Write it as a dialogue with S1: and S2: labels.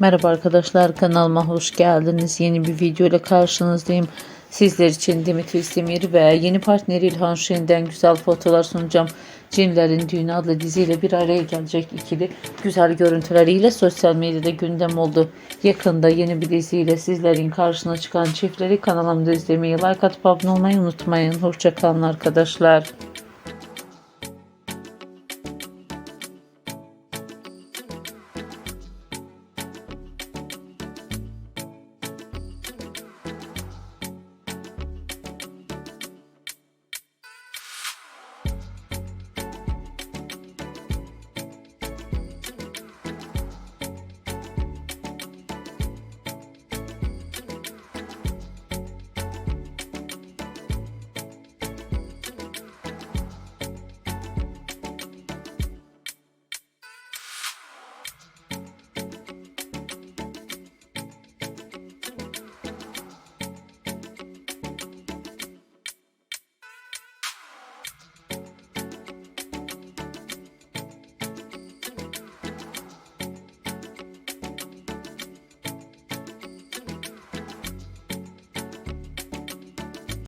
S1: Merhaba arkadaşlar kanalıma hoş geldiniz. Yeni bir video ile karşınızdayım. Sizler için Dimitri Demir ve yeni partneri İlhan Şen'den güzel fotoğraflar sunacağım. Cinlerin Düğünü adlı diziyle bir araya gelecek ikili güzel görüntüleriyle sosyal medyada gündem oldu. Yakında yeni bir diziyle sizlerin karşına çıkan çiftleri kanalımda izlemeyi, like atıp abone olmayı unutmayın. Hoşçakalın arkadaşlar.